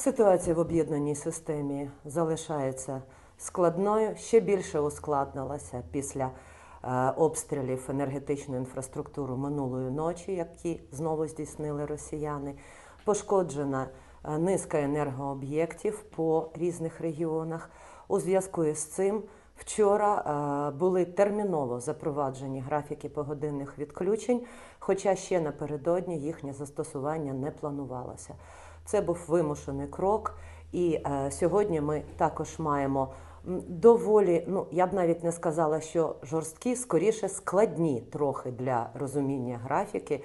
Ситуація в об'єднаній системі залишається складною, ще більше ускладнилася після е, обстрілів енергетичної інфраструктури минулої ночі, які знову здійснили росіяни. Пошкоджена е, низка енергооб'єктів по різних регіонах. У зв'язку із цим вчора е, були терміново запроваджені графіки погодинних відключень, хоча ще напередодні їхнє застосування не планувалося. Це був вимушений крок, і е, сьогодні ми також маємо доволі, ну я б навіть не сказала, що жорсткі, скоріше складні трохи для розуміння графіки.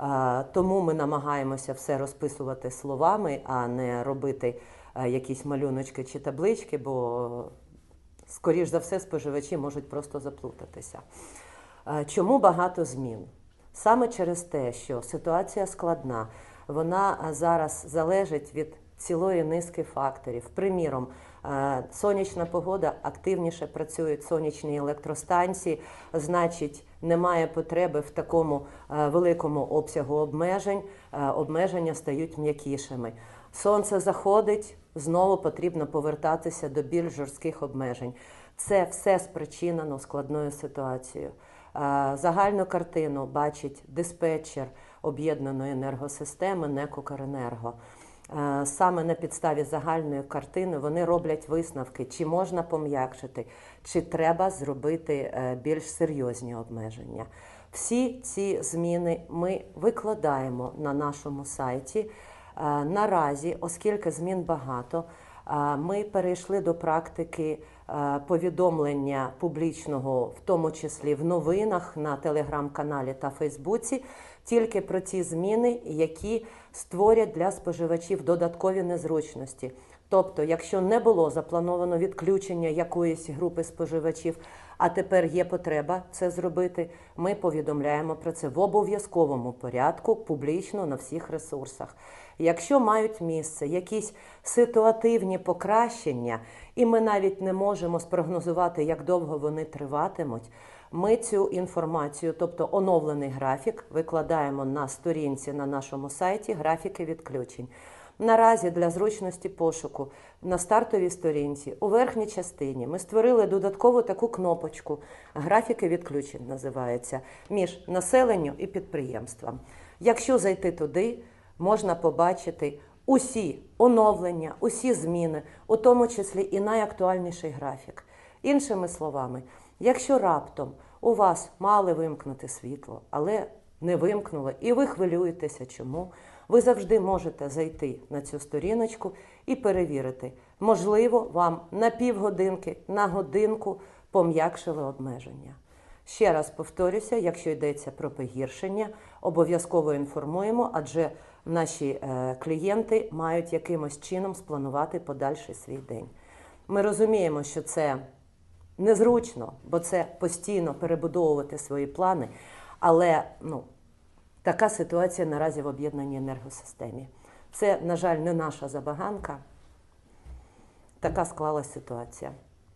Е, Тому ми намагаємося все розписувати словами, а не робити е, якісь малюночки чи таблички, бо скоріш за все споживачі можуть просто заплутатися. Е, Чому багато змін? Саме через те, що ситуація складна, вона е, зараз залежить від цілої низки факторів. Приміром, е, сонячна погода активніше працюють сонячні електростанції, значить, немає потреби в такому е, великому обсягу обмежень. Обмеження стають м'якішими. Сонце заходить, знову потрібно повертатися до більш жорстких обмежень. Це все спричинено складною ситуацією. Загальну картину бачить диспетчер об'єднаної енергосистеми НЕК «Укренерго». Е, Саме на підставі загальної картини вони роблять висновки, чи можна пом'якшити, чи треба зробити е, більш серйозні обмеження. Всі ці зміни ми викладаємо на нашому сайті. Е, Наразі, оскільки змін багато, ми перейшли до практики повідомлення публічного, в тому числі в новинах на телеграм-каналі та Фейсбуці, тільки про ті зміни, які створять для споживачів додаткові незручності. Тобто, якщо не було заплановано відключення якоїсь групи споживачів, а тепер є потреба це зробити, ми повідомляємо про це в обов'язковому порядку публічно на всіх ресурсах. Якщо мають місце якісь ситуативні покращення, і ми навіть не можемо спрогнозувати, як довго вони триватимуть, ми цю інформацію, тобто оновлений графік, викладаємо на сторінці на нашому сайті графіки відключень. Наразі для зручності пошуку на стартовій сторінці у верхній частині ми створили додаткову таку кнопочку графіки відключень називається між населенню і підприємством. Якщо зайти туди, можна побачити усі оновлення, усі зміни, у тому числі і найактуальніший графік. Іншими словами, якщо раптом у вас мали вимкнути світло, але не вимкнули, і ви хвилюєтеся, чому, ви завжди можете зайти на цю сторіночку і перевірити. Можливо, вам на півгодинки, на годинку пом'якшили обмеження. Ще раз повторюся, якщо йдеться про погіршення, обов'язково інформуємо, адже наші е, клієнти мають якимось чином спланувати подальший свій день. Ми розуміємо, що це незручно, бо це постійно перебудовувати свої плани, але ну, така ситуація наразі в об'єднаній енергосистемі. Це, на жаль, не наша забаганка. Така склалась ситуація.